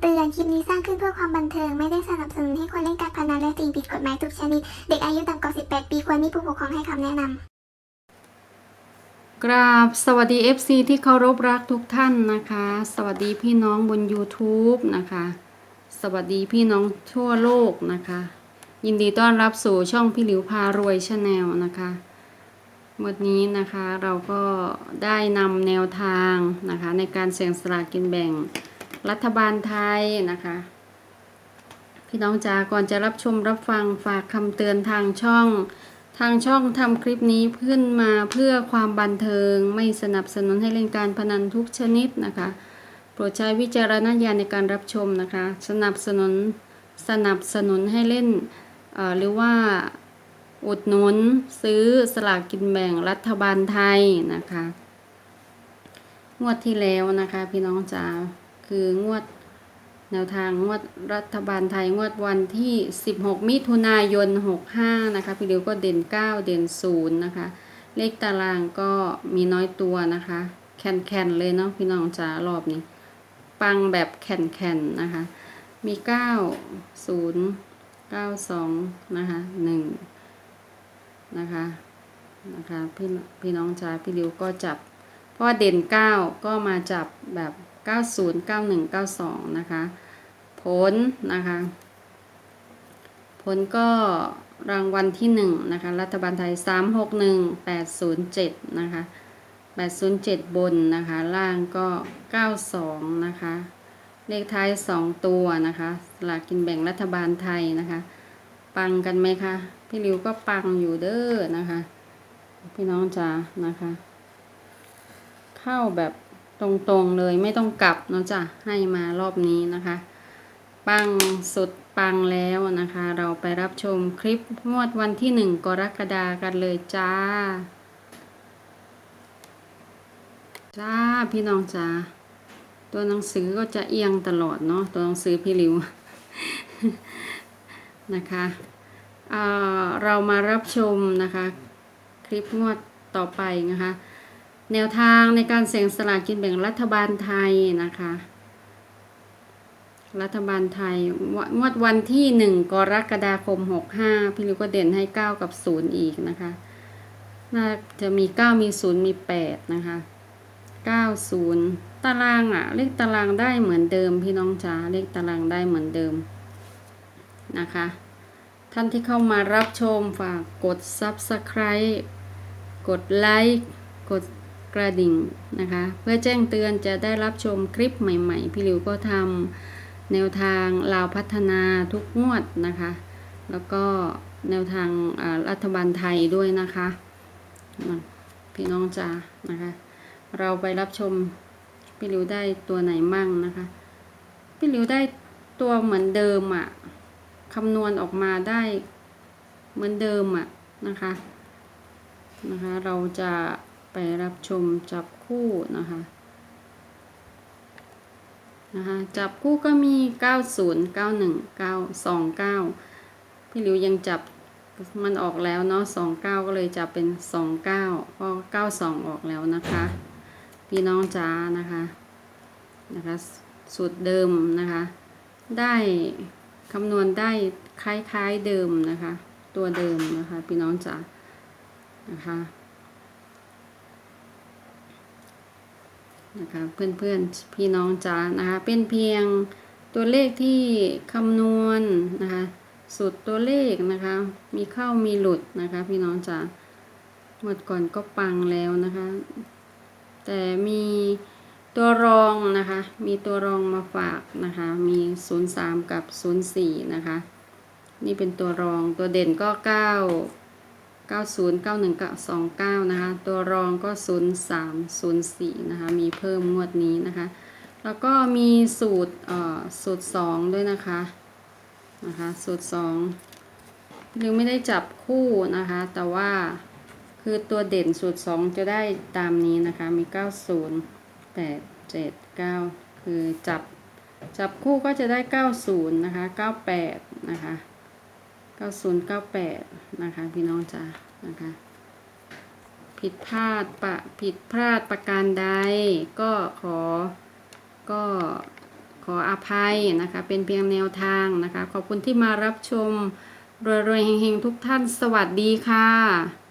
เตือนเทิง ไม่ได้สนับสนุนให้คนเล่นการพนันและสิ่งผิดกฎหมายทุกชนิด เด็กอายุต่ำกว่า 18 ปีควรมีผู้ปกครองให้คำแนะนำ กราบสวัสดี FC ที่เคารพรักทุกท่านนะคะ สวัสดีพี่น้องบน YouTube นะคะ สวัสดีพี่น้องทั่วโลกนะคะ ยินดีต้อนรับสู่ช่องพี่หลิวพารวยชาแนลนะคะวันนี้นะคะเราก็ได้นำแนวทางนะคะในการเสี่ยงสลากกินแบ่ง รัฐบาลไทยนะคะ พี่น้องจ๋าก่อนจะรับชมรับฟังฝากคำเตือนทางช่อง ทางช่องทำคลิปนี้ขึ้นมาเพื่อความบันเทิงไม่สนับสนุนให้เล่นการพนันทุกชนิดนะคะ โปรดใช้วิจารณญาณในการรับชมนะคะ สนับสนุนสนับสนุนให้เล่นหรือว่าอุดหนุนซื้อสลากกินแบ่งรัฐบาลไทยนะคะ งวดที่แล้วนะคะ พี่น้องจ๋า คืองวดแนวทางงวดรัฐบาลไทยงวดวันที่ 16 มิถุนายน 65 นะคะ พี่เดียวก็เด่น 9 เด่น 0 นะคะ เลขตารางก็มีน้อยตัวนะคะแคนๆเลยเนาะพี่น้องจ๋ารอบนี้ ปังแบบแคนๆนะคะ มี 9 0 9 2 นะคะ 1 นะคะ นะคะ พี่พี่น้องจ๋าพี่ดิวก็จับ เพราะว่าเด่น 9 ก็มาจับแบบ 90 91 92 นะคะ ผลนะคะ ผลก็รางวัลที่หนึ่งนะคะ รัฐบาลไทย 3 6 1 8 0 7 นะคะ 807 บนนะคะ ล่างก็ 92 นะคะ เลขท้าย 2 ตัวนะคะสลากกินแบ่งรัฐบาลไทยนะคะ ปังกันไหมคะ พี่ริวก็ปังอยู่เด้อนะคะ พี่น้องจ๋านะคะ เข้าแบบ ตรงๆเลยไม่ต้องกลับเนาะจ้ะให้มารอบนี้นะคะ ปังสุดปังแล้วนะคะ เราไปรับชมคลิปงวดวันที่หนึ่งกรกฎากันเลยจ้า จ้าพี่น้องจ้าตัวหนังสือก็จะเอียงตลอดเนาะตัวหนังสือพี่หลิวนะคะเออเรามารับชมนะคะ คลิปงวดต่อไปนะคะ แนวทางในการเสี่ยงสลากกินแบ่งรัฐบาลไทยนะคะ รัฐบาลไทยงวดวันที่หนึ่งกรกฎาคมหกห้าพี่ลิวก็เด่นให้เก้ากับศูนย์อีกนะคะ น่าจะมีเก้ามีศูนย์มีแปดนะคะเก้าศูนย์ตารางอะเลขตารางได้เหมือนเดิมพี่น้องจ๋าเลขตารางได้เหมือนเดิมนะคะ ท่านที่เข้ามารับชมฝากกด Subscribe กดไลค์กด กระดิ่งนะคะ เพื่อแจ้งเตือนจะได้รับชมคลิปใหม่ ๆ พี่หลิวก็ทำแนวทางลาวพัฒนาทุกงวดนะคะ แล้วก็แนวทางรัฐบาลไทยด้วยนะคะนะพี่น้องจ๋านะคะ เราไปรับชมพี่หลิวได้ตัวไหนมั่งนะคะพี่หลิวได้ตัวเหมือนเดิมอะ่ะคำนวณออกมาได้เหมือนเดิมอะ่ะนะคะนะคะ เราจะ ไปรับชมจับคู่นะคะนะคะจับคู่ก็มี 90 91 929 พี่หลิวยังจับมันออกแล้วเนาะ29 ก็เลยจับเป็น 29เพราะ92 ออกแล้วนะคะ พี่น้องจ้านะคะนะคะสูตรเดิมนะคะ ได้คำนวณได้คล้ายๆเดิมนะคะ ตัวเดิมนะคะ พี่น้องจ๋านะคะ นะคะเพื่อนๆพี่น้องจ๋านะคะเป็นเพียงตัวเลขที่คำนวณนะคะสูตรตัวเลขนะคะ มีเข้ามีหลุดนะคะ พี่น้องจ๋าหมดก่อนก็ปังแล้วนะคะ แต่มีตัวรองนะคะ มีตัวรองมาฝากนะคะ มี 03 กับ 04 นะคะ นี่เป็นตัวรองตัวเด่นก็ 9 90 91 29 นะคะ ตัวรองก็ 03 04 นะคะ มีเพิ่มงวดนี้นะคะ แล้วก็มีสูตรเอ่อสูตร 2 ด้วยนะคะ นะคะ สูตร 2 ยังไม่ได้จับคู่นะคะ แต่ว่าคือตัวเด่นสูตร 2 จะได้ตามนี้นะคะ มี 90 8 7 9 คือจับ จับคู่ก็จะได้ 90 นะคะ 98 นะคะ 9098 นะคะ พี่น้องจ้านะคะ ผิดพลาดปะผิดพลาดประการใด ก็ขอก็ขออภัยนะคะ เป็นเพียงแนวทางนะคะ ขอบคุณที่มารับชมรวยๆเฮงๆ ทุกท่านสวัสดีค่ะ